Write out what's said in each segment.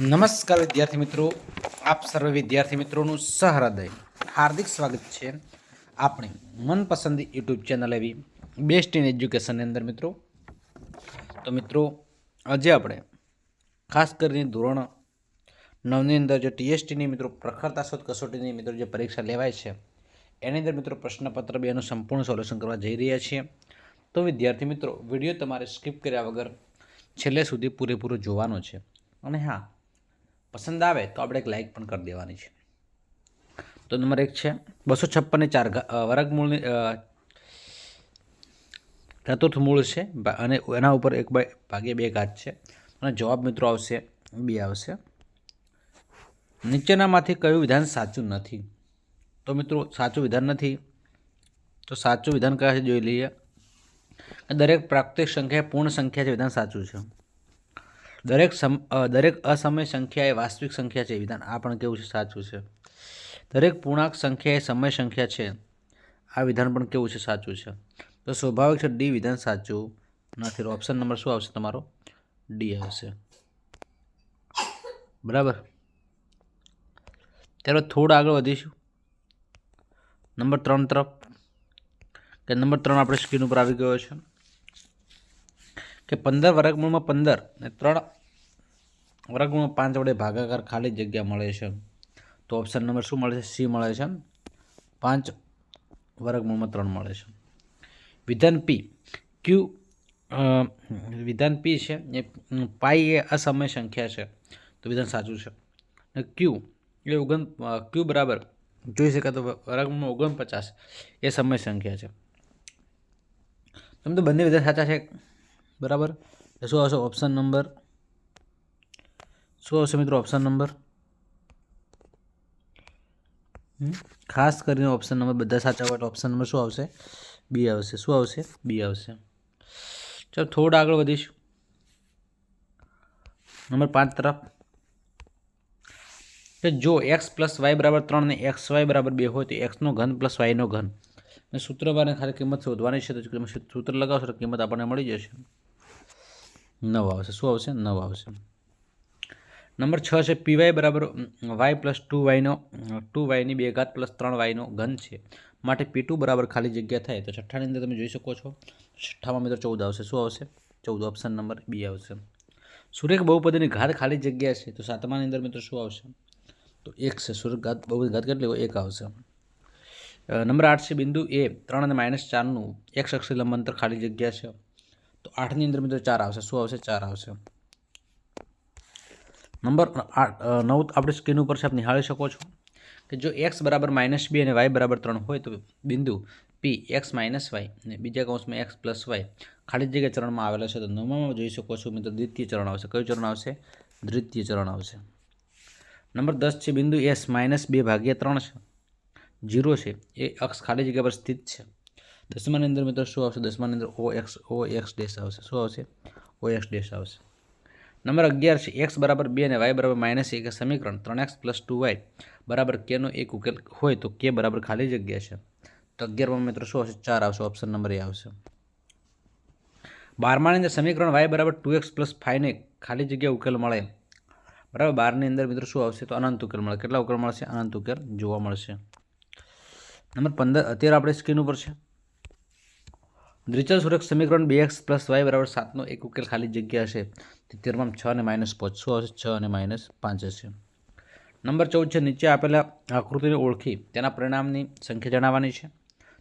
નમસ્કાર વિદ્યાર્થી મિત્રો. આપ સર્વે વિદ્યાર્થી મિત્રોનું સહૃદય, હાર્દિક સ્વાગત છે આપણી મનપસંદ યુટ્યુબ ચેનલ એવી બેસ્ટ ઇન એજ્યુકેશનની અંદર મિત્રો. તો મિત્રો, આજે આપણે ખાસ કરીને ધોરણ નવની અંદર જે ટીએસટીની મિત્રો પ્રખરતા શોધ કસોટીની મિત્રો જે પરીક્ષા લેવાય છે, એની અંદર મિત્રો પ્રશ્નપત્ર બેનું સંપૂર્ણ સોલ્યુશન કરવા જઈ રહ્યા છીએ. તો વિદ્યાર્થી મિત્રો, વીડિયો તમારે સ્કીપ કર્યા વગર છેલ્લે સુધી પૂરેપૂરો જોવાનો છે. અને હા પસંદ આવે તો આપણે એક લાઇક પણ કરી દેવાની છે. તો નંબર એક છે બસો છપ્પનને ચાર વર્ગમૂળની ચતુર્થ મૂળ છે. અને એના ઉપર એક ભાગે બે ઘાત છે. અને જવાબ મિત્રો આવશે બી આવશે. નીચેનામાંથી કયું વિધાન સાચું નથી? તો મિત્રો, સાચું વિધાન નથી. તો સાચું વિધાન કયા છે? જોઈ લઈએ. દરેક પ્રાકૃતિક સંખ્યા પૂર્ણ સંખ્યા છે, વિધાન સાચું છે. દરેક સમ દરેક અસમય સંખ્યા એ વાસ્તવિક સંખ્યા છે. વિધાન આ પણ કેવું છે? સાચું છે. દરેક પૂર્ણાંક સંખ્યા એ સમય સંખ્યા છે. આ વિધાન પણ કેવું છે? સાચું છે. તો સ્વાભાવિક છે ડી વિધાન સાચું નથી. ઓપ્શન નંબર શું આવશે તમારો? ડી આવશે. બરાબર? ત્યારબાદ થોડા આગળ વધીશું. નંબર ત્રણ તરફ. કે નંબર ત્રણ આપણે સ્ક્રીન ઉપર આવી ગયો છે. કે પંદર વર્ગમૂળમાં પંદર ને ત્રણ વર્ગમૂળમાં પાંચ વડે ભાગાકાર ખાલી જગ્યા મળે છે. તો ઓપ્શન નંબર શું મળે છે? સી મળે છે. પાંચ વર્ગમૂળમાં ત્રણ મળે છે. વિધાન પી. ક્યુ વિધાન પી છે એ પાઈ એ અસમય સંખ્યા છે. તો વિધાન સાચું છે. અને ક્યુ, એ ઓગણ ક્યુ બરાબર જોઈ શકાય તો વર્ગમૂળમાં ઓગણપચાસ એ સમય સંખ્યા છે. તમે તો બંને વિધાન સાચા છે. બરાબર? શું આવશે ઓપ્શન નંબર શું આવશે મિત્રો ઓપ્શન નંબર? ખાસ કરીને ઓપ્શન નંબર બધા સાચા હોય ઓપ્શન નંબર શું આવશે? બી આવશે. શું આવશે? બી આવશે. ચાલો, થોડા આગળ વધીશું. નંબર પાંચ તરફ. કે જો એક્સ પ્લસ વાય બરાબર ત્રણ ને એક્સ વાય બરાબર બે હોય તો એક્સનો ઘન પ્લસ વાયનો ઘન. અને સૂત્રવાળાને ખાલી કિંમત શોધવાની છે, તો સૂત્ર લગાવશો તો કિંમત આપણને મળી જશે. નવ આવશે. શું આવશે? નવ આવશે. નંબર છ છે પીવાય બરાબર વાય પ્લસ ટુ વાયનો ટુ વાયની બે ઘાત પ્લસ ત્રણ વાયનો ઘન છે. માટે પી ટુ બરાબર ખાલી જગ્યા થાય તો છઠ્ઠાની અંદર તમે જોઈ શકો છો. છઠ્ઠામાં મિત્રો ચૌદ આવશે. શું આવશે? ચૌદ ઓપ્શન નંબર બી આવશે. સુરેખ બહુપદીની ઘાત ખાલી જગ્યા છે તો સાતમાની અંદર મિત્રો શું આવશે? તો એક છે. સુરેખ ઘાત, બહુપદી ઘાત કેટલી એક આવશે. નંબર આઠ છે બિંદુ એ. ત્રણ અને માઇનસ ચારનું એક અક્ષી લંબાંતર ખાલી જગ્યા છે. તો આઠની અંદર મિત્રો ચાર આવશે. શું આવશે? ચાર આવશે. નંબર આઠ નવ આપણે સ્ક્રીન ઉપર છે, આપ નિહાળી શકો છો કે જો એક્સ બરાબર માઇનસ બી અને વાય બરાબર ત્રણ હોય તો બિંદુ પી એક્સ માઇનસ વાય અને બીજા કૌંસમાં એક્સ પ્લસ વાય ખાલી જગ્યા ચરણમાં આવેલા છે. તો નવમાં જોઈ શકો છો મિત્રો, દ્વિતીય ચરણ આવશે. કયું ચરણ આવશે? દ્વિતીય ચરણ આવશે. નંબર દસ છે, બિંદુ એસ માઇનસ બે ભાગ્યા ત્રણ છે. જીરો છે. એ અક્ષ ખાલી જગ્યા પર સ્થિત છે. દસમાની અંદર મિત્રો શું આવશે દસમાની અંદર O X O X dash આવશે શું આવશે ઓ એક્સ ડેશ આવશે નંબર અગિયાર છે. એક્સ બરાબર બે અને વાય બરાબર માઇનસ એક સમીકરણ. ત્રણ એક્સ પ્લસ ટુ વાય બરાબર કેનો એક ઉકેલ હોય તો કે બરાબર ખાલી જગ્યા છે. તો અગિયારમાં મિત્રો શું આવશે? ચાર આવશે. ઓપ્શન નંબર એ આવશે. બારમાની અંદર સમીકરણ વાય બરાબર ટુ એક્સ પ્લસ ફાઇવને ખાલી જગ્યા ઉકેલ મળે. બરાબર બારની અંદર મિત્રો શું આવશે? તો અનંત ઉકેલ મળે. કેટલા ઉકેલ મળશે? અનંત ઉકેલ જોવા મળશે. નંબર પંદર, અત્યારે આપણે સ્ક્રીન ઉપર છે. દ્વિચલ સુરક્ષ સમીકરણ બે એક્સ પ્લસ વાય બરાબર સાતનો એક ઉકેલ ખાલી જગ્યા હશે. તેરમાં છ અને માઇનસ પાંચ. શું આવશે? છ અને માઇનસ પાંચ હશે. નંબર ચૌદ છે, નીચે આપેલા આકૃતિને ઓળખી. તેના પરિણામની સંખ્યા જણાવવાની છે.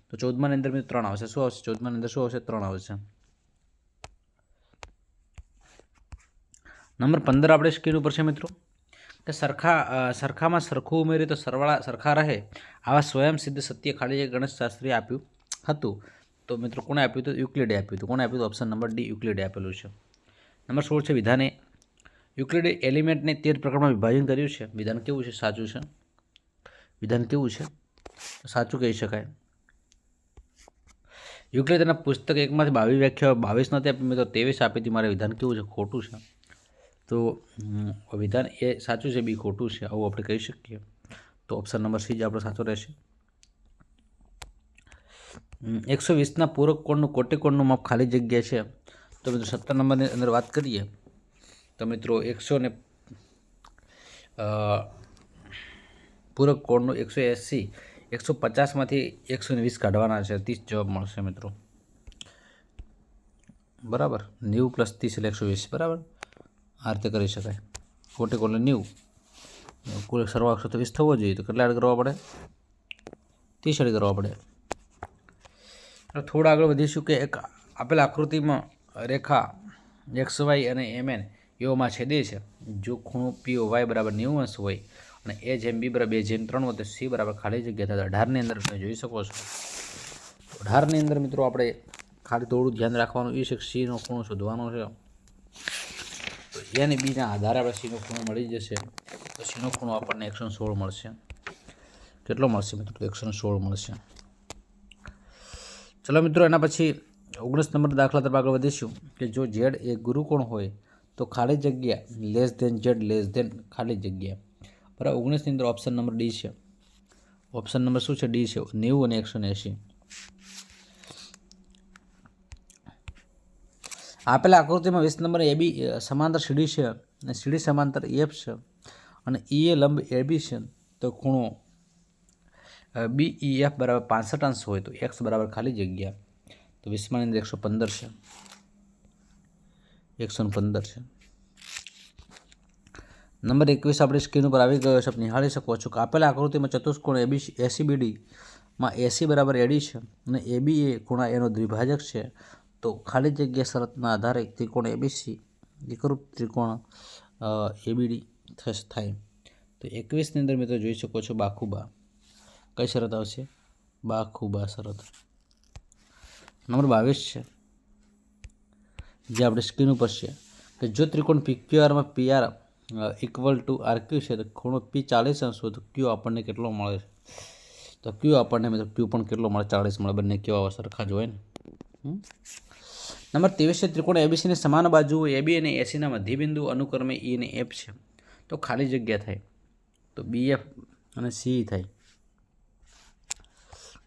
તો ચૌદમાની અંદર મિત્રો ત્રણ આવશે. શું આવશે? ચૌદમાની અંદર શું આવશે? ત્રણ આવશે. નંબર પંદર આપણે સ્ક્રીન ઉપર છે મિત્રો. કે સરખા સરખામાં સરખું ઉમેરી તો સરવાળા, સરખા રહે. આવા સ્વયંસિદ્ધ સત્ય ખાલી જે ગણેશશાસ્ત્રીએ આપ્યું હતું. તો મિત્રો કોણે આપ્યું હતું યુક્લિડે આપ્યું હતું. કોણે આપ્યું હતું ઓપ્શન નંબર ડી યુક્લિડે આપેલું છે. નંબર સોળ છે વિધાને. યુક્લિડે એલિમેન્ટને તેર પ્રકારમાં વિભાજન કર્યું છે. વિધાન કેવું છે? સાચું છે. વિધાન કેવું છે? સાચું કહી શકાય. યુક્લિડ તેના પુસ્તક એકમાંથી બાવીસ વ્યાખ્યા બાવીસ નથી આપી. મેં તો ત્રેવીસ આપી હતી. મારે વિધાન કેવું છે? ખોટું છે. તો વિધાન એ સાચું છે, બી ખોટું છે. આવું આપણે કહી શકીએ. તો ઓપ્શન નંબર સી જ આપણો સાચો રહેશે. એકસો વીસના પૂરક કોણનું કોટી કોણનું માપ ખાલી જગ્યા છે. તો મિત્રો સત્તર નંબરની અંદર વાત કરીએ, તો મિત્રો એકસો ને પૂરક કોણનું એકસો એંસી, એકસો પચાસમાંથી એકસો વીસ કાઢવાના છે. ત્રીસ જવાબ મળશે મિત્રો. બરાબર? નેવું પ્લસ ત્રીસ એટલે એકસો વીસ. બરાબર? આ રીતે કરી શકાય. કોલે નેવું. કુલ સરવાળો એકસો વીસ થવો જોઈએ. તો કેટલા એડ કરવા પડે? ત્રીસ એડ કરવા પડે. એટલે થોડા આગળ વધીશું કે એક આપેલ આકૃતિમાં રેખા એક્સ વાય અને એમ એન એઓમાં છેદે છે. જો ખૂણો પીઓ વાય બરાબર નેવું અંશ હોય અને એ જેમ બી બરાબર બે જેમ ત્રણ હોય તો સી બરાબર ખાલી જગ્યા થતા તો અઢારની અંદર તમે જોઈ શકો છો. અઢારની અંદર મિત્રો આપણે ખાલી થોડું ધ્યાન રાખવાનું એ છે કે સીનો ખૂણો શોધવાનો છે. તો એને બીના આધારે આપણે સીનો ખૂણો મળી જશે. તો સીનો ખૂણો આપણને એકસો સોળ મળશે. કેટલો મળશે મિત્રો? તો એકસો સોળ મળશે. ચલો મિત્રો, એના પછી ઓગણીસ નંબર દાખલા તરફ આગળ વધીશું કે જો ઝેડ એ ગુરુકોણ હોય તો ખાલી જગ્યા less than Z less than ખાલી જગ્યા. બરાબર, ઓગણીસની અંદર ઓપ્શન નંબર ડી છે. ઓપ્શન નંબર શું છે? ડી છે. નેવું અને એકસો એંશી. આપેલા આકૃતિમાં વીસ નંબર એ બી સમાંતર સીડી છે અને સીડી સમાંતર એફ છે અને ઈ એ લંબ એ બી છે. તો ખૂણો બી ઈ એફ બરાબર પાસઠ અંશ હોય તો એક્સ બરાબર ખાલી જગ્યા. તો વીસમાની અંદર એકસો પંદર છે. એકસો પંદર છે. નંબર એકવીસ આપણી સ્ક્રીન ઉપર આવી ગયો છે. નિહાળી શકો છો કે આપેલા આકૃતિમાં ચતુષ્કોણ એબી એસીબીડીમાં એસી બરાબર એડી છે અને એબી એ ખૂણા એનો દ્વિભાજક છે. તો ખાલી જગ્યા શરતના આધારે ત્રિકોણ એબીસી એકરૂપ ત્રિકોણ એબીડી થાય. તો એકવીસની અંદર મિત્રો જોઈ શકો છો બાખુબા. કઈ શરત આવશે? બા ખૂબ આ શરત. નંબર બાવીસ છે. જે આપણે સ્ક્રીન ઉપર છે. કે જો ત્રિકોણ પી ક્યુઆરમાં પીઆર ઇક્વલ ટુ આરક્યુ છે, તો ખૂણો પી ચાલીસ અંશ હોય તો ક્યુ આપણને કેટલો મળે છે? તો ક્યુ આપણને મિત્રો ક્યુ પણ કેટલો મળે? ચાલીસ મળે. બંને કેવા સરખા જ હોય ને? નંબર ત્રેવીસ છે. ત્રિકોણ એબીસીની સમાન બાજુ એબી અને એસીના મધ્યબિંદુ અનુક્રમે ઈ અને એફ છે. તો ખાલી જગ્યા થાય. તો બી એફ અને સી થાય.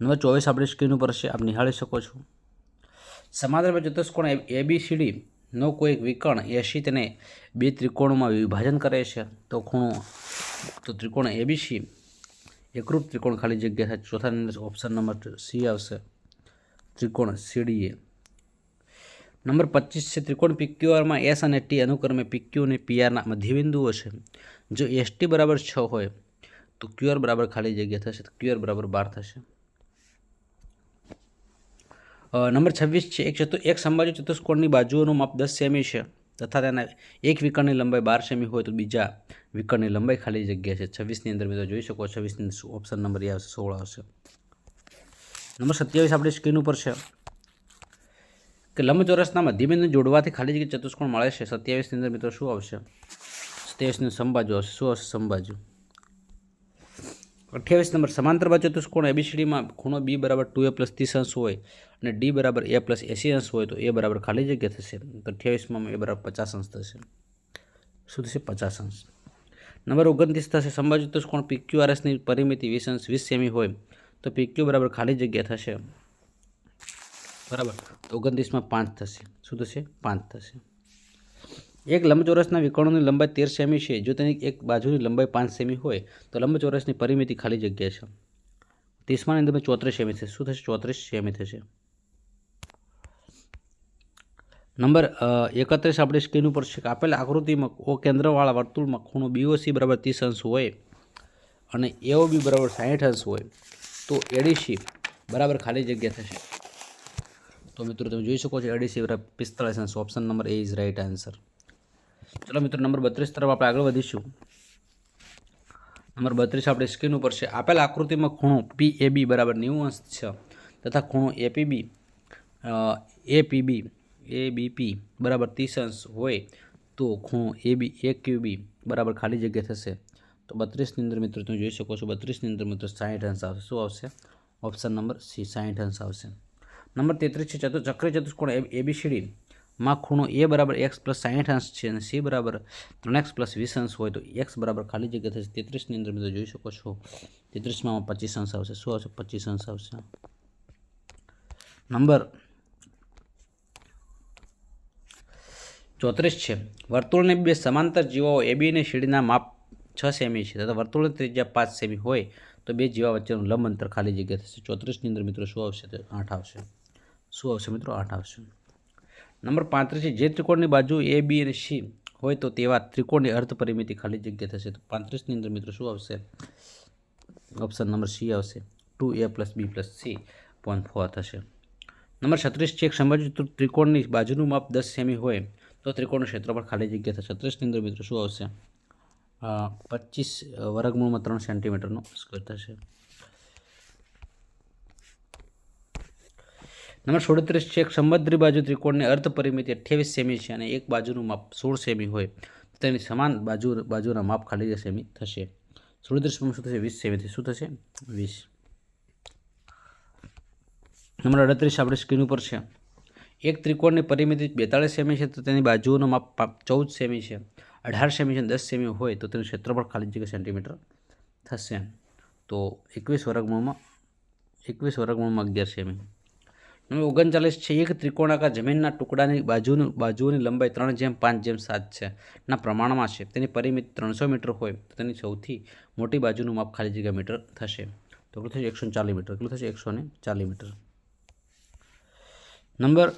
નંબર ચોવીસ આપણી સ્ક્રીન ઉપર છે. આપ નિહાળી શકો છો. સમાંતરમાં ચતુષ્કોણ એબીસીડી નો કોઈ વિકર્ણ એસી તેને બે ત્રિકોણોમાં વિભાજન કરે છે. તો ખૂણો તો ત્રિકોણ એબીસી એકરૂપ ત્રિકોણ ખાલી જગ્યા થાય ચોથા ઓપ્શન નંબર સી આવશે. ત્રિકોણ સીડીએ નંબર પચીસ છે. ત્રિકોણ પીક્યુઆરમાં એસ અને ટી અનુક્રમે પીક્યુ અને પીઆરના મધ્યબિંદુઓ છે. જો એસટી બરાબર છ હોય, તો ક્યુઆર બરાબર ખાલી જગ્યા થશે. તો ક્યુઆર બરાબર બાર થશે. નંબર છવ્વીસ છે, એક ચતુ એક સંબાજુ ચતુષ્કોણની બાજુઓનું માપ દસ સેમી છે. તથા તેના એક વિકર્ણની લંબાઈ બાર સેમી હોય તો બીજા વિકર્ણની લંબાઈ ખાલી જગ્યા છે. છવ્વીસની અંદર મિત્રો જોઈ શકો છવ્વીસની અંદર ઓપ્શન નંબર એ આવશે, સોળ આવશે. નંબર સત્યાવીસ આપણી સ્ક્રીન ઉપર છે. કે લંબચોરસના મધ્યબિંદુ જોડવાથી ખાલી જગ્યા ચતુષ્કોણ મળે છે. સત્યાવીસની અંદર મિત્રો શું આવશે? સત્યાવીસની સંબાજુ આવશે. શું આવશે? સંબાજુ અઠ્યાવીસ નંબર સમાંતર બાજુ ચતુષ્કોણ એબીસીડીમાં ખૂણો બી બરાબર ટુ એ પ્લસ ત્રીસ અંશ હોય અને ડી બરાબર એ પ્લસ એસી અંશ હોય તો એ બરાબર ખાલી જગ્યા થશે. તો અઠ્યાવીસમાં એ બરાબર પચાસ અંશ થશે. શું થશે? પચાસ અંશ. નંબર ઓગણત્રીસ થશે. સંબાજુ ચતુષ્કોણ પીક્યુઆરએસની પરિમિતિ વીસ અંશ, વીસ સેમી હોય તો પીક્યુ બરાબર ખાલી જગ્યા થશે. બરાબર? તો ઓગણત્રીસમાં પાંચ થશે. શું થશે? પાંચ થશે. એક લંબચોરસના વિકર્ણોની લંબાઈ તેર સેમી છે. જો તેની એક બાજુની લંબાઈ પાંચ સેમી હોય, તો લંબચોરસની પરિમિતિ ખાલી જગ્યા છે. ત્રીસમાની અંદર ચોત્રીસ સેમી થશે શું થશે? ચોત્રીસ સેમી થશે. નંબર એકત્રીસ આપણે સ્ક્રીન ઉપર છે આપેલ આકૃતિમાં ઓ કેન્દ્રવાળા વર્તુળમાં ખૂણો બીઓસી બરાબર ત્રીસ અંશ હોય અને એઓ બી બરાબર સાહીઠ અંશ હોય, તો એડીસી બરાબર ખાલી જગ્યા થશે. તો મિત્રો તમે જોઈ શકો છો એડીસી બરાબર પિસ્તાળીસ અંશ. Option number A is right answer ચલો મિત્રો, નંબર બત્રીસ તરફ આપણે આગળ વધીશું. નંબર બત્રીસ આપણે સ્ક્રીન ઉપર છે. આપેલ આકૃતિમાં ખૂણો પી એ બી બરાબર નેવું અંશ છે તથા ખૂણો APB A PB A BP બરાબર ત્રીસ અંશ હોય તો ખૂણો એ બી એ ક્યુ બી બરાબર ખાલી જગ્યા થશે. તો બત્રીસની અંદર મિત્રો તમે જોઈ શકો છો, બત્રીસની અંદર મિત્રો સાહીઠ અંશ આવશે. શું આવશે? ઓપ્શન નંબર સી સાહીઠ અંશ આવશે. નંબર તેત્રીસ છે ચતુ ચક્રી ચતુષ્કોણ એબીસીડી માં ખૂણો એ બરાબર એક્સ પ્લસ સાહીઠ અંશ છે અને સી બરાબર ત્રણ એક્સ પ્લસ વીસ અંશ હોય તો એક્સ બરાબર ખાલી જગ્યા થશે તેત્રીસની અંદર મિત્રો જોઈ શકો છો. તેત્રીસમાં પચીસ અંશ આવશે. શું આવશે? પચીસ અંશ આવશે. નંબર ચોત્રીસ છે. વર્તુળને બે સમાંતર જીવાઓ એબી અને સીડીના માપ છ સેમી છે તથા વર્તુળની ત્રિજ્યા પાંચ સેમી હોય તો બે જીવા વચ્ચેનું લંબ અંતર ખાલી જગ્યા થશે. ચોત્રીસની અંદર મિત્રો શું આવશે? આઠ આવશે. શું આવશે મિત્રો? આઠ આવશે. નંબર પાંત્રીસ જે ત્રિકોણની બાજુ એ બી અને સી હોય તો તેવા ત્રિકોણની અર્ધ પરિમિતિ ખાલી જગ્યા થશે. તો પાંત્રીસની અંદર મિત્રો શું આવશે? ઓપ્શન નંબર સી આવશે. Two A plus B plus C point four થશે. નંબર છત્રીસ છે, એક સમજુ ત્રિકોણની બાજુનું માપ દસ સેમી હોય તો ત્રિકોણનું ક્ષેત્રફળ ખાલી જગ્યા થશે. છત્રીસની અંદર મિત્રો શું આવશે? પચીસ વર્ગમૂળમાં ત્રણ સેન્ટીમીટરનો સ્ક્વેર થશે. નંબર સુડત્રીસ છે સમદ્રી બાજુ ત્રિકોણની અર્ધ પરિમિતિ અઠ્યાવીસ સેમી છે અને એક બાજુનું માપ સોળ સેમી હોય, તો તેની સમાન બાજુ, બાજુના માપ ખાલી જે સેમી થશે. સુડત્રીસમાં શું થશે? વીસ સેમીથી શું થશે? વીસ. નંબર અડત્રીસ આપણે સ્ક્રીન ઉપર છે. એક ત્રિકોણની પરિમિતિ બેતાળીસ સેમી છે, તો તેની બાજુનો માપ ચૌદ સેમી છે. અઢાર સેમી છે દસ સેમી હોય, તો તેનું ક્ષેત્રફળ ખાલી જગ્યા સેન્ટીમીટર થશે. તો એકવીસ વર્ગમૂળમાં એકવીસ વર્ગમૂળમાં અગિયાર સેમી. ઓગણચાલીસ છે, એક ત્રિકોણાકાર જમીનના ટુકડાની બાજુની બાજુઓની લંબાઈ ત્રણ જેમ પાંચ જેમ સાત છે. ના, પ્રમાણમાં છે. તેની પરિમિત ત્રણસો મીટર હોય તો તેની સૌથી મોટી બાજુનું માપ ખાલી જગ્યા મીટર થશે. તો કેટલું થશે? એકસો ચાલીસ મીટર. કેટલું થશે? એકસો ચાલીસ મીટર. નંબર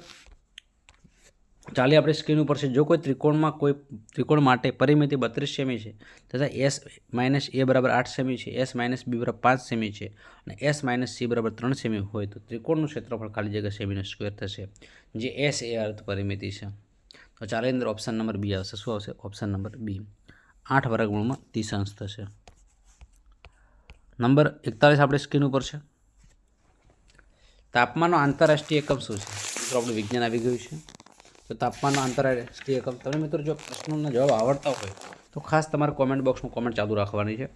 ચાલી આપણે સ્ક્રીન ઉપર છે. જો કોઈ ત્રિકોણમાં કોઈ ત્રિકોણ માટે પરિમિતિ બત્રીસ સેમી છે, તથા એસ માઇનસ એ બરાબર આઠ સેમી છે, એસ માઇનસ બી બરાબર પાંચ સેમી છે અને એસ માઇનસ સી બરાબર ત્રણ સેમી હોય, તો ત્રિકોણનું ક્ષેત્રફળ ખાલી જગ્યા સેમીનો સ્ક્વેર થશે, જે એસ એ અર્થ પરિમિતિ છે. તો ચાલે અંદર ઓપ્શન નંબર બી આવશે. શું આવશે? Option number B. આઠ વર્ગમૂળમાં ત્રીસ અંશ થશે. નંબર એકતાલીસ આપણે સ્ક્રીન ઉપર છે. તાપમાનનો આંતરરાષ્ટ્રીય એકમ શું છે? આપણું વિજ્ઞાન આવી ગયું છે. તો તાપમાનનો આંતરરાષ્ટ્રીય એકમ તમને મિત્રો જો પ્રશ્નોના જવાબ આવડતા હોય, તો ખાસ તમારે કોમેન્ટ બોક્સમાં કોમેન્ટ ચાલુ રાખવાની છે.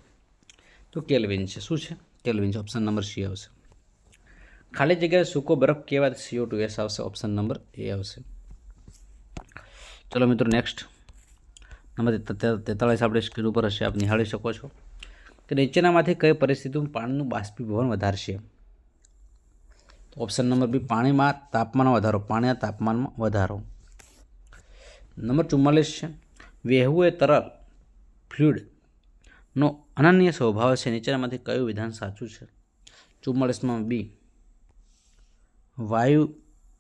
તો કેલ્વિન છે. શું છે? કેલ્વિન છે. ઓપ્શન નંબર સી આવશે. ખાલી જગ્યાએ સૂકો બરફ કહેવાય સીઓ ટુ એસ આવશે? ઓપ્શન નંબર એ આવશે. ચલો મિત્રો નેક્સ્ટ નંબર તેતા- તેતાળીસ આપણે સ્ક્રીન ઉપર હશે. આપ નિહાળી શકો છો કે નીચેનામાંથી કઈ પરિસ્થિતિમાં પાણીનું બાષ્પીભવન વધારશે. ઓપ્શન નંબર બી, પાણીમાં તાપમાનમાં વધારો. પાણીના તાપમાનમાં વધારો. નંબર ચુમ્માલીસ છે. વહેવું એ તરલ ફ્લુઇડનો અનન્ય સ્વભાવ છે. નીચેનામાંથી કયું વિધાન સાચું છે? ચુમ્માલીસમાં બી. વાયુ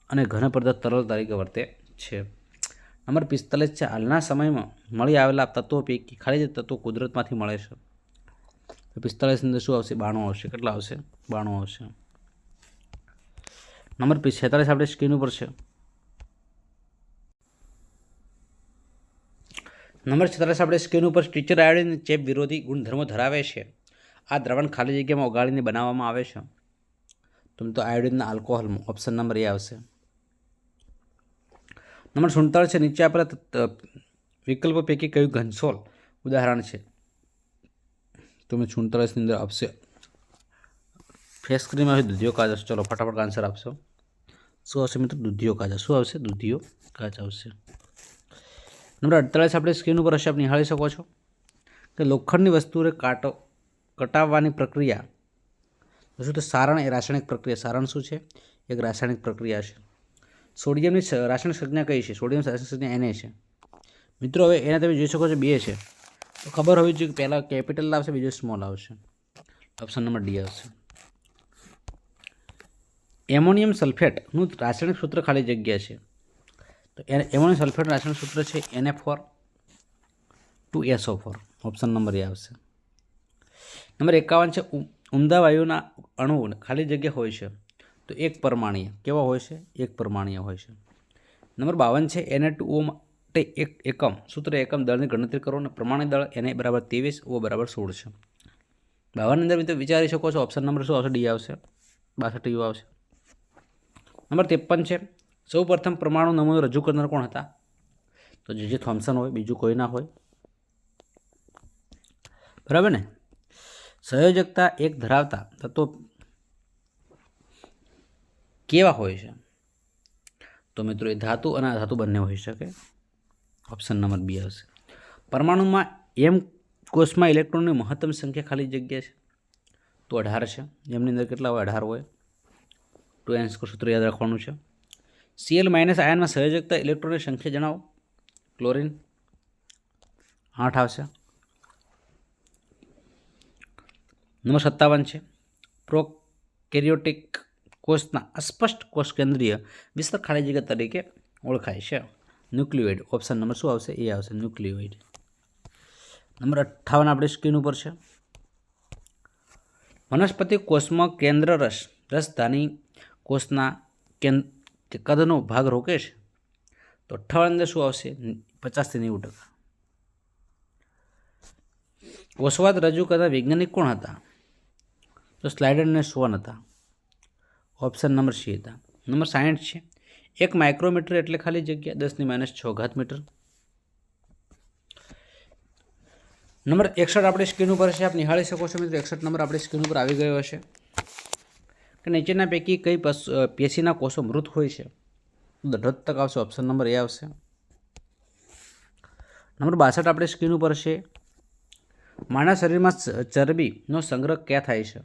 અને ઘન પદાર્થ તરલ તરીકે વર્તે છે. નંબર પિસ્તાલીસ છે. હાલના સમયમાં મળી આવેલા તત્વો પૈકી ખાલી જે તત્વો કુદરતમાંથી મળે છે. તો પિસ્તાલીસની અંદર શું આવશે? બાણું આવશે. કેટલા આવશે? બાણું આવશે. નંબર છેતાલીસ, આપણે સ્ક્રીન ઉપર છે. નંબર છેતાલીસ આપણે સ્ક્રીન ઉપર ટીચર આયોડિન ચેપ વિરોધી ગુણધર્મો ધરાવે છે. આ દ્રવણ ખાલી જગ્યામાં ઓગાળીને બનાવવામાં આવે છે. તો તો આયોડિનના આલ્કોહોલમાં ઓપ્શન નંબર એ આવશે. નંબર સુડતાળીસ છે, નીચે આપેલા વિકલ્પો પૈકી કયું ઘનસોલ ઉદાહરણ છે? તમે સુડતાળીસની અંદર આપશે. ફેસ ક્રીમ આવશે દૂધિયો કાચ આવશે. ચલો, ફટાફટ આન્સર આપશો. શું આવશે મિત્રો? દૂધિયો કાચ શું આવશે? દૂધિયો કાચ આવશે. નંબર અડતાલીસ, આપણે સ્ક્રીન ઉપર હશે નિહાળી શકો છો કે લોખંડની વસ્તુને કાટો, કટાવવાની પ્રક્રિયા. તો શું તો સારણ એ રાસાયણિક પ્રક્રિયા. સારણ શું છે? એક રાસાયણિક પ્રક્રિયા છે. સોડિયમની રાસાયણિક સંજ્ઞા કઈ છે? સોડિયમ રાસાયણિક સંજ્ઞા એને છે. મિત્રો, હવે એને તમે જોઈ શકો છો, બે છે. તો ખબર હોવી જોઈએ કે પહેલાં કેપિટલ આવશે બીજો સ્મોલ આવશે. ઓપ્શન નંબર ડી આવશે. એમોનિયમ સલ્ફેટનું રાસાયણિક સૂત્ર ખાલી જગ્યા છે. તો એ- એમોનિયમ સલ્ફેટ રાસાયણિક સૂત્ર છે એને four two SO four option number A આવશે. નંબર એકાવન છે ઉમદા વાયુના અણુ ખાલી જગ્યા હોય છે. તો એક પરમાણીય. કેવા હોય છે? એક પરમાણીય હોય છે. નંબર બાવન છે એને ટુ ઓ માટે એક એકમ, સૂત્ર એકમ દળની ગણતરી કરો અને પ્રમાણિત દળ એને બરાબર ત્રેવીસ ઓ બરાબર સોળ છે. બાવન અંદર મિત્રો વિચારી શકો છો. ઓપ્શન નંબર શું આવશે? ડી આવશે. બાસઠ યુ આવશે. નંબર ત્રેપન છે સૌ પ્રથમ પરમાણુ નમૂનો રજૂ કરનાર કોણ હતા? તો જે જે થોમ્સન હોય, બીજું કોઈ ના હોય. બરાબર ને? સંયોજકતા એક ધરાવતા તત્વો કેવા હોય છે? તો મિત્રો એ ધાતુ અને અધાતુ બંને હોઈ શકે. ઓપ્શન નંબર બી આવશે પરમાણુમાં એમ કોષમાં ઇલેક્ટ્રોનની મહત્તમ સંખ્યા ખાલી જગ્યા છે. તો અઢાર છે. એમની અંદર કેટલા હોય? અઢાર હોય. ટુ એન્સ સૂત્ર યાદ રાખવાનું છે. સીએલ માઇનસ આયનમાં સંયોજકતા ઇલેક્ટ્રોનની સંખ્યા જણાવો. ક્લોરિન આઠ આવશે. નંબર સત્તાવન છે. પ્રોકેરિયોટિક કોષના અસ્પષ્ટ કોષ કેન્દ્રીય વિસ્તર ખાલી જગ્યા તરીકે ઓળખાય છે. ન્યુક્લિયોઇડ ઓપ્શન નંબર શું આવશે? એ આવશે. ન્યુક્લિયોઇડ નંબર અઠ્ઠાવન આપણી સ્ક્રીન ઉપર છે. વનસ્પતિ કોષમાં કેન્દ્ર રસ રસધાની કોષના કેન્ કદનો ભાગ રોકે છે તો અઠ્ઠાવન અંદર શું આવશે? પચાસથી નેવું ટકા. વસવાદ રજૂ કરતા વૈજ્ઞાનિક કોણ હતા? તો સ્લાઇડર અને સ્વન હતા. ઓપ્શન નંબર સી હતા. નંબર સાઠ છે. એક માઇક્રોમીટર એટલે ખાલી જગ્યા, દસની માઇનસ છ ઘાત મીટર. નંબર એકસઠ આપણે સ્ક્રીન ઉપર છે. આપ નિહાળી શકો છો મિત્રો. એકસઠ નંબર આપણી સ્ક્રીન ઉપર આવી ગયો હશે. કે નીચેના પૈકી કઈ પેશીના કોષો મૃત હોય છે? દઢ તક આવશે ઓપ્શન નંબર એ આવશે. નંબર બાસઠ આપણે સ્કીન ઉપર છે. માનવ શરીરમાં ચરબીનો સંગ્રહ ક્યાં થાય છે?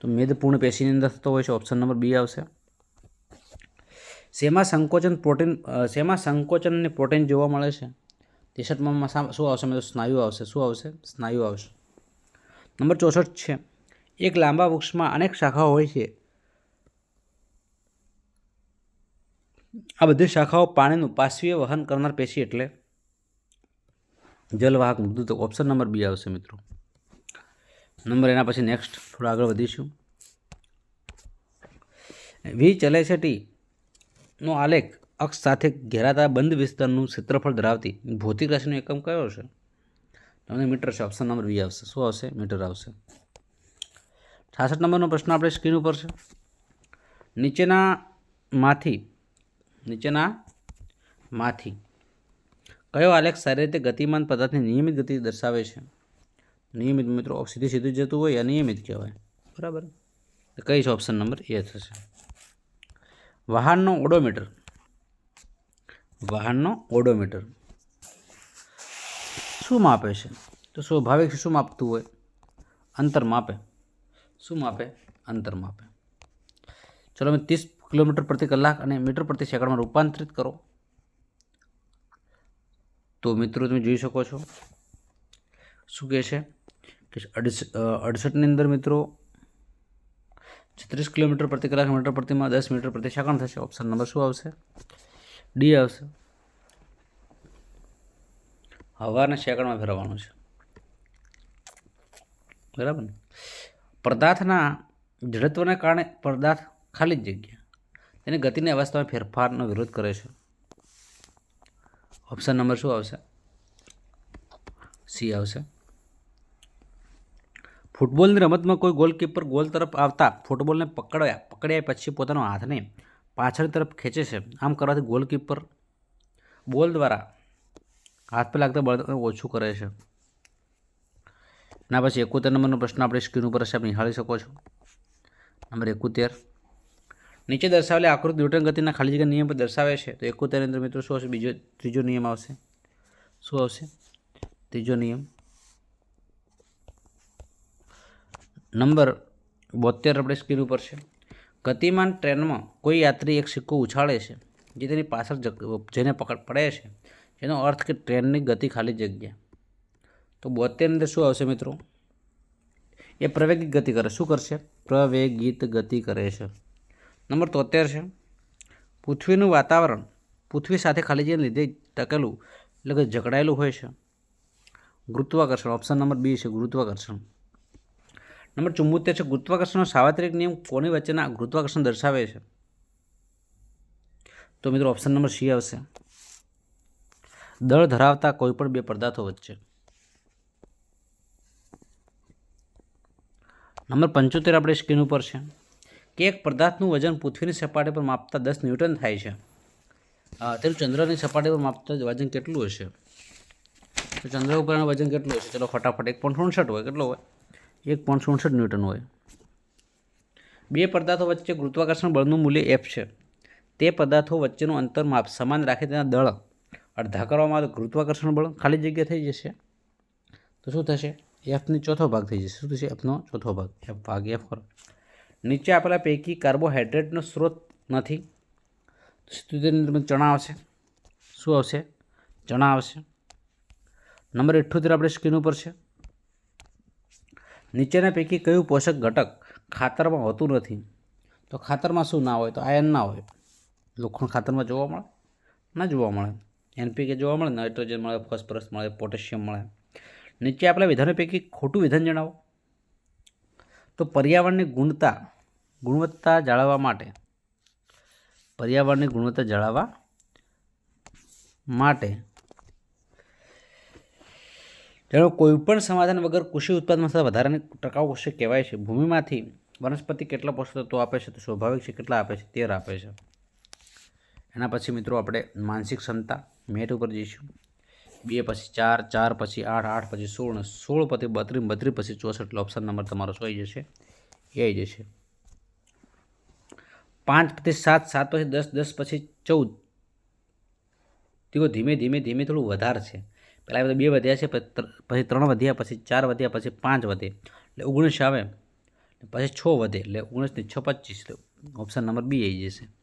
તો મેદપૂર્ણ પેશીની અંદર થતો હોય છે ઓપ્શન નંબર બી આવશે. શેમાં સંકોચન પ્રોટીન શેમાં સંકોચન અને પ્રોટીન જોવા મળે છે? ટી શર્ટમાં શું આવશે? મિત્રો સ્નાયુ આવશે. શું આવશે? સ્નાયુ આવશે. નંબર ચોસઠ છે. એક લાંબા વૃક્ષમાં અનેક શાખાઓ હોય છે. આ બધી શાખાઓ પાણીનું પાશ્વીય વહન કરનાર પેશી એટલે જલવાહક મૃદુ. ઓપ્શન નંબર બી આવશે મિત્રો. નંબર એના પછી નેક્સ્ટ થોડા આગળ વધીશું. વી ચલેસેટીનો આલેખ અક્ષ સાથે ઘેરાતા બંધ વિસ્તારનું ક્ષેત્રફળ ધરાવતી ભૌતિક રાશિનો એકમ કયો છે તમને મીટર છે ઓપ્શન નંબર બી આવશે. શું આવશે? મીટર આવશે. છાસઠ નંબરનો પ્રશ્ન આપણે સ્ક્રીન ઉપર છે. નીચેનામાંથી નીચેના માંથી કયો આલેખ સારી રીતે ગતિમાન પદાર્થની નિયમિત ગતિ દર્શાવે છે? નિયમિત મિત્રો સીધી સીધું જતું હોય અનિયમિત કહેવાય. બરાબર. કઈ છે ઓપ્શન નંબર એ થશે. વાહનનો ઓડોમીટર. વાહનનો ઓડોમીટર. શું માપે છે? તો સ્વાભાવિક શું માપતું હોય? અંતર માપે. શું માપે? અંતર માપે. ચલો મેં ત્રીસ કિલોમીટર પ્રતિ કલાક અને મીટર પ્રતિ સેકન્ડમાં રૂપાંતરિત કરો. તો મિત્રો તમે જોઈ શકો છો. શું કહે છે? કે અડસ અડસઠની અંદર મિત્રો છત્રીસ કિલોમીટર પ્રતિ કલાક, મીટર પ્રતિમાં દસ, મીટર પ્રતિ સેકન્ડ થશે. ઓપ્શન નંબર શું આવશે? ડી આવશે. હવાને સેકન્ડમાં ફેરવવાનું છે. બરાબર ને? પદાર્થના જડત્વને કારણે પદાર્થ ખાલી જગ્યા. તેની ગતિની અવસ્થામાં ફેરફારનો વિરોધ કરે છે. ઓપ્શન નંબર શું આવશે? સી આવશે. ફૂટબોલની રમતમાં કોઈ ગોલકીપર ગોલ તરફ આવતા ફૂટબોલને પકડ્યા પકડ્યા પછી પોતાનો હાથને પાછળ તરફ ખેંચે છે. આમ કરવાથી ગોલકીપર બોલ દ્વારા હાથ પર લાગતા બળ ઓછું કરે છે. ના, પછી એકોતેર નંબરનો પ્રશ્ન આપણે સ્ક્રીન ઉપર હશે નિહાળી શકો છો. નંબર એકોતેર. નીચે દર્શાવેલી આકૃતિ ન્યૂટન ગતિના ખાલી જગ્યા નિયમ પર દર્શાવે છે. તો એકોતેર અંદર મિત્રો શું આવશે? બીજો ત્રીજો નિયમ આવશે. શું આવશે? ત્રીજો નિયમ. નંબર બોતેર આપણે સ્ક્રીન ઉપર છે. ગતિમાન ટ્રેનમાં કોઈ યાત્રી એક સિક્કો ઉછાળે છે, જે તેની પાછળ જેને પકડ, પડે છે. જેનો અર્થ કે ટ્રેનની ગતિ ખાલી જગ્યા. તો બોતેર અંદર શું આવશે મિત્રો? એ પ્રવેગિક ગતિ કરે. શું કરશે? પ્રવેગિત ગતિ કરે છે. નંબર તોતેર છે. પૃથ્વીનું વાતાવરણ પૃથ્વી સાથે ખાલી જગ્યાને લીધે ટકેલું, એટલે કે જકડાયેલું હોય છે. ગુરુત્વાકર્ષણ ઓપ્શન નંબર બી છે, ગુરુત્વાકર્ષણ. નંબર ચુમ્મોતેર છે, ગુરુત્વાકર્ષણનો સાર્વત્રિક નિયમ કોની વચ્ચેના ગુરુત્વાકર્ષણ દર્શાવે છે? તો મિત્રો ઓપ્શન નંબર સી આવશે. દળ ધરાવતા કોઈપણ બે પદાર્થો વચ્ચે. નંબર પંચોતેર આપણે સ્ક્રીન ઉપર છે. કે એક પદાર્થનું વજન પૃથ્વીની સપાટી પર માપતા દસ ન્યૂટન થાય છે. તેનું ચંદ્રની સપાટી પર માપતા વજન કેટલું હશે? તો ચંદ્ર ઉપરનું વજન કેટલું હશે? ચલો ફટાફટ એક પોઈન્ટ હોય, કેટલો હોય? એક પોઈન્ટ સુડસઠ ન્યૂટન હોય. બે પદાર્થો વચ્ચે ગુરુત્વાકર્ષણ બળનું મૂલ્ય એફ છે. તે પદાર્થો વચ્ચેનું અંતર માપ સમાન રાખે તેના દળ અડધા કરવામાં આવે તો ગુરુત્વાકર્ષણ બળ ખાલી જગ્યા થઈ જશે. તો શું થશે? એફની ચોથો ભાગ થઈ જશે શું થશે એફનો ચોથો ભાગ એફ ભાગ એફ કરો નીચે આપેલા પૈકી કાર્બોહાઈડ્રેટનો સ્ત્રોત નથી સિત્તોતેરની ચણા આવશે શું આવશે ચણા આવશે નંબર અઠ્ઠોતેર આપણે સ્ક્રીન ઉપર છે નીચેના પૈકી કયું પોષક ઘટક ખાતરમાં હોતું નથી તો ખાતરમાં શું ના હોય તો આયન ના હોય લોખંડ ખાતરમાં જોવા મળે ના જોવા મળે એનપીકે જોવા મળે નાઇટ્રોજન મળે ફોસ્ફરસ મળે પોટેશિયમ મળે નીચે આપેલા વિધાનો પૈકી ખોટું વિધાન જણાવો. તો પર્યાવરણની ગુણતા, ગુણવત્તા જાળવવા માટે, પર્યાવરણની ગુણવત્તા જાળવવા માટે તેનો કોઈપણ સમાધાન વગર કૃષિ ઉત્પાદનમાં થતા વધારાની ટકાઉ કૃષિ કહેવાય છે. ભૂમિમાંથી વનસ્પતિ કેટલા પોષક તત્વો આપે છે? તો સ્વાભાવિક છે કેટલા આપે છે? તેર આપે છે. એના પછી મિત્રો આપણે માનસિક ક્ષમતા, મેટ ઉપર જઈશું. બે પછી ચાર ચાર પછી આઠ આઠ પછી સોળ ને સોળ પછી બત્રીસ બત્રીસ પછી ચોસઠ. એટલે ઓપ્શન નંબર તમારો શું આવી જશે? એ આવી જશે. પાંચ પછી સાત સાત પછી દસ દસ પછી ચૌદ. તેઓ ધીમે ધીમે ધીમે થોડું વધારે છે પહેલાં બધા બે વધ્યા છે, પછી ત્રણ વધ્યા, પછી ચાર વધ્યા, પછી પાંચ વધે. એટલે ઓગણીસ આવે. પછી છ વધે. એટલે ઓગણીસથી છ પચીસ. ઓપ્શન નંબર બી આવી જશે.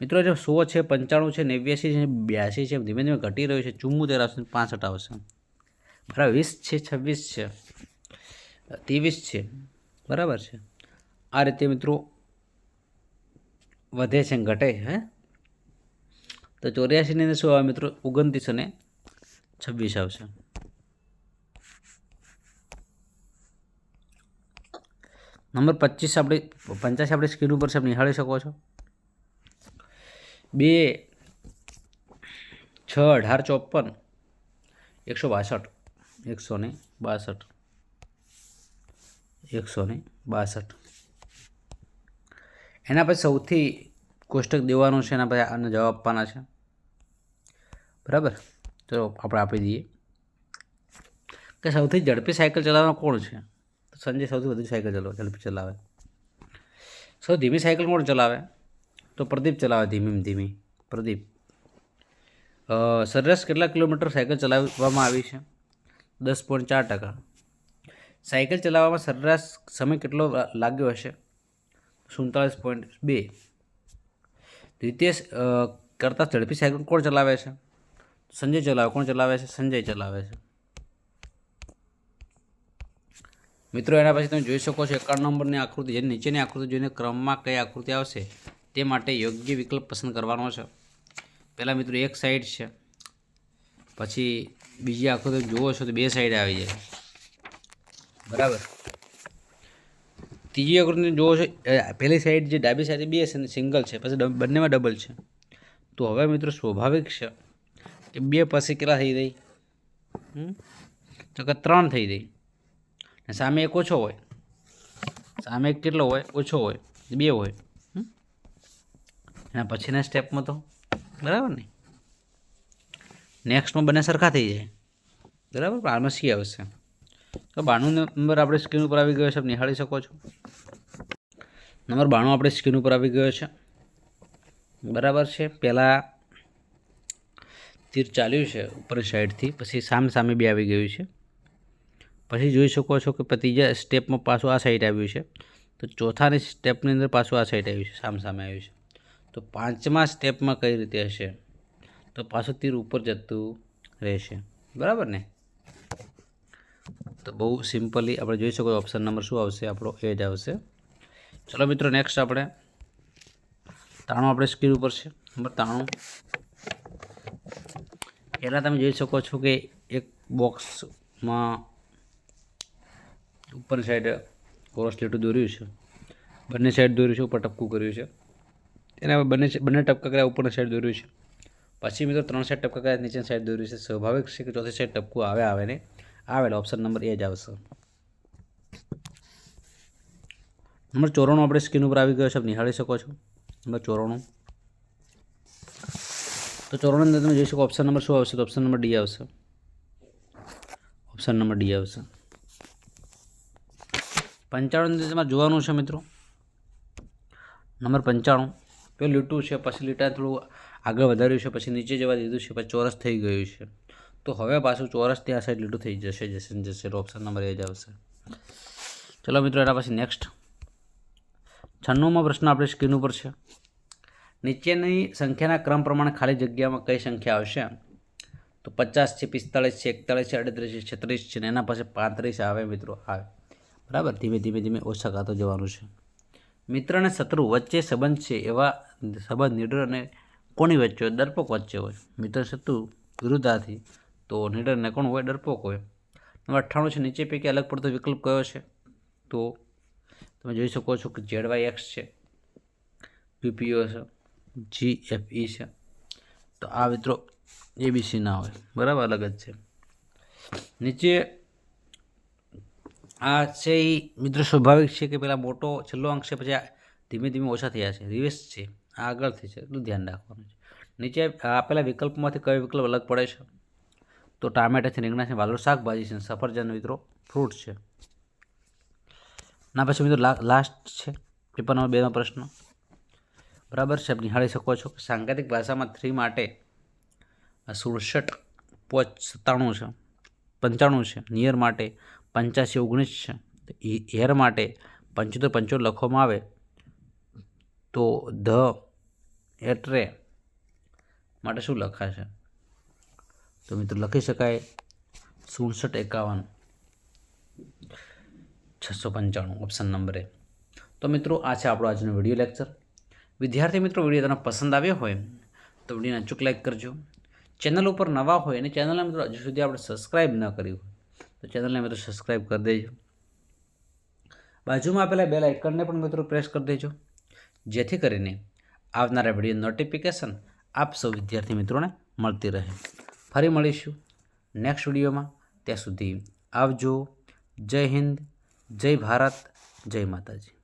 મિત્રો, જે સો છે, પંચાણું છે નેવ્યાસી છે બ્યાસી છે ધીમે ધીમે ઘટી રહ્યું છે. ચુમ્મોતેર આવશે પાસઠ આવશે. બરાબર, વીસ છે, છવ્વીસ છે. ત્રેવીસ છે. બરાબર છે. આ રીતે મિત્રો વધે છે ઘટે, હે? તો ચોર્યાસીની અંદર શું આવે મિત્રો? ઓગણત્રીસ અને છવ્વીસ આવશે. નંબર પચીસ આપણે પંચ્યાસી આપણે સ્ક્રીન ઉપર છે નિહાળી શકો છો. બે, છ, અઢાર, ચોપન, એકસો બાસઠ, એકસો ને બાસઠ, એકસો ને બાસઠ. એના પછી સૌથી કોષ્ટક દેવાનું છે, એના પછી આને જવાબ આપવાના છે. બરાબર? ચલો આપણે આપી દઈએ. કે સૌથી ઝડપી સાયકલ ચલાવવાનો કોણ છે? તો સંજય સૌથી વધુ સાયકલ ચલાવે, ઝડપી ચલાવે. સૌથી ધીમી સાયકલ કોણ ચલાવે? તો પ્રદીપ ચલાવે ધીમી ધીમી પ્રદીપ. સરેરાશ કેટલા કિલોમીટર સાયકલ ચલાવવામાં આવી છે? દસ પોઈન્ટ ચાર ટકા. સાયકલ ચલાવવામાં સરેરાશ સમય કેટલો લાગ્યો હશે? સુડતાલીસ પોઈન્ટ બે. દ્વિતીય કરતાં ઝડપી સાયકલ કોણ ચલાવે છે? સંજય ચલાવે, કોણ ચલાવે છે? સંજય ચલાવે છે. મિત્રો, એના પછી તમે જોઈ શકો છો એકાવન નંબરની આકૃતિ, જેની નીચેની આકૃતિ જોઈને ક્રમમાં કઈ આકૃતિ આવશે? તે માટે યોગ્ય વિકલ્પ પસંદ કરવાનો છે. પહેલાં મિત્રો એક સાઈડ છે. પછી બીજી આખો તમે જુઓ છો તો બે સાઈડ આવી જાય. બરાબર? ત્રીજી આકૃતિ જુઓ છો પહેલી સાઈડ જે ડાબી સાઈડ બે છે સિંગલ છે, પછી બંનેમાં ડબલ છે. તો હવે મિત્રો સ્વાભાવિક છે કે બે પછી કેટલા થઈ ગઈ? તો કે ત્રણ થઈ ગઈ સામે એક ઓછો હોય. સામે એક કેટલો હોય? ઓછો હોય. બે હોય? એના પછીના સ્ટેપમાં તો, બરાબર ને? નેક્સ્ટમાં બંને સરખા થઈ જાય. બરાબર? ફાર્મસી આવશે. તો બાણું નંબર આપણે સ્ક્રીન ઉપર આવી ગયો છે નિહાળી શકો છો. નંબર બાણું આપણે સ્ક્રીન ઉપર આવી ગયો છે. બરાબર છે? પહેલાં તીર ચાલ્યું છે, ઉપર સાઈડથી પછી સામ સામે બી આવી ગયું છે. પછી જોઈ શકો છો કે ત્રીજા સ્ટેપમાં પાછું આ સાઈડ આવ્યું છે. તો ચોથાની સ્ટેપની અંદર પાછું આ સાઈડ આવ્યું છે સામ સામે આવ્યું છે. તો પાંચમા સ્ટેપમાં કઈ રીતે હશે? તો પાછું તીર ઉપર જતું રહેશે. બરાબર ને? તો બહુ સિમ્પલી આપણે જોઈ શકો ઓપ્શન નંબર શું આવશે? આપણો એ જ આવશે. ચલો મિત્રો નેક્સ્ટ આપણે તાણું આપણે સ્ક્રીન ઉપર છે. નંબર તાણું. પહેલાં તમે જોઈ શકો છો કે એક બોક્સમાં ઉપરની સાઈડ કોરસ લીટું દોર્યું છે. બંને સાઈડ દોર્યું છે, ઉપર ટપકું કર્યું છે. એના બંને બંને ટપકા કર્યા ઉપરની સાઈડ દોર્યું છે. પછી મિત્રો ત્રણ સાઈડ ટપકા કર્યા નીચેની સાઈડ દોર્યું છે. સ્વાભાવિક છે કે ચોથી સાઈડ ટપકું આવે આવે ને આવેલો ઓપ્શન નંબર એ જ આવશે. નંબર ચોરાણું આપણે સ્ક્રીન ઉપર આવી ગયો છે. નિહાળી શકો છો. નંબર ચોરાણું. તો ચોરાણું અંદર તમે જોઈ શકો ઓપ્શન નંબર શું આવશે? તો ઓપ્શન નંબર ડી આવશે. ઓપ્શન નંબર ડી આવશે. પંચાણું અંદર તમારે જોવાનું છે મિત્રો. નંબર પંચાણું. પેલું લીટું છે, પછી લીટા થોડું આગળ વધાર્યું છે, પછી નીચે જવા દીધું છે, પછી ચોરસ થઈ ગયું છે. તો હવે પાછું ચોરસ ત્યાં સાઈડ લીટું થઈ જશે જશે જશે ઓપ્શન નંબર એ જ આવશે. ચલો મિત્રો, એના પછી નેક્સ્ટ છન્નુંમાં પ્રશ્ન આપણે સ્ક્રીન ઉપર છે. નીચેની સંખ્યાના ક્રમ પ્રમાણે ખાલી જગ્યામાં કઈ સંખ્યા આવશે? તો પચાસ છે, પિસ્તાળીસ છે, એકતાળીસ છે અડત્રીસ છે, છત્રીસ છે ને એના પાસે પાંત્રીસ આવે મિત્રો, આવે. બરાબર? ધીમે ધીમે ધીમે ઓછા ખાતો જવાનું છે. મિત્ર અને શત્રુ વચ્ચે સંબંધ છે એવા સંબંધ નિડર અને કોની વચ્ચે હોય? ડરપોક વચ્ચે હોય. મિત્ર શત્રુ વિરુદ્ધાથી. તો નિડરને કોણ હોય? ડરપોક હોય. નંબર અઠ્ઠાણું છે, નીચે પૈકી અલગ પડતો વિકલ્પ કયો છે? તો તમે જોઈ શકો છો કે જેડવાય એક્સ છે. પીપીઓ છે. જી એફ ઈ છે. તો આ મિત્રો એબીસી ના હોય. બરાબર, અલગ જ છે. નીચે આ છે એ મિત્રો સ્વાભાવિક છે કે પેલા મોટો છેલ્લો અંક છે, પછી આ ધીમે ધીમે ઓછા થયા છે રિવેસ છે, આ આગળથી છે, એટલું ધ્યાન રાખવાનું છે. નીચે આપેલા વિકલ્પમાંથી કયો વિકલ્પ અલગ પડે છે? તો ટામેટા છે, રીંગણા છે, વાલોર શાકભાજી છે, સફરજન મિત્રો ફ્રૂટ છે. ના, પછી મિત્રો લાસ્ટ છે, પેપર નંબર બેનો પ્રશ્ન. બરાબર છે નિહાળી શકો છો કે સાંકેતિક ભાષામાં થ્રી માટે સુડસઠ, પોચ, સત્તાણું છે. પંચાણું છે. નિયર માટે પંચ્યાસી ઓગણીસ છે. હેર માટે પંચોતેર પંચોતેર લખવામાં આવે તો ધ એટ્રે માટે શું લખાશે? તો મિત્રો લખી શકાય સુડસઠ એકાવન છસો પંચાણું ઓપ્શન નંબરે તો મિત્રો આ છે આપણો આજનો વીડિયો લેક્ચર વિદ્યાર્થી મિત્રો વીડિયો તમને પસંદ આવ્યો હોય તો વિડીયોને અચૂક લાઈક કરજો. ચેનલ ઉપર નવા હોય અને ચેનલને મિત્રો હજુ સુધી આપણે સબસ્ક્રાઈબ ન કરી હોય, તો ચેનલને મિત્રો સબસ્ક્રાઈબ કરી દેજો. બાજુમાં આપેલા બેલ આઇકનને પણ મિત્રો પ્રેસ કરી દેજો. જેથી કરીને આવનારા વીડિયો નોટિફિકેશન આપ સૌ વિદ્યાર્થી મિત્રોને મળતી રહે. ફરી મળીશું નેક્સ્ટ વિડીયોમાં ત્યાં સુધી આવજો. જય હિન્દ, જય ભારત, જય માતાજી.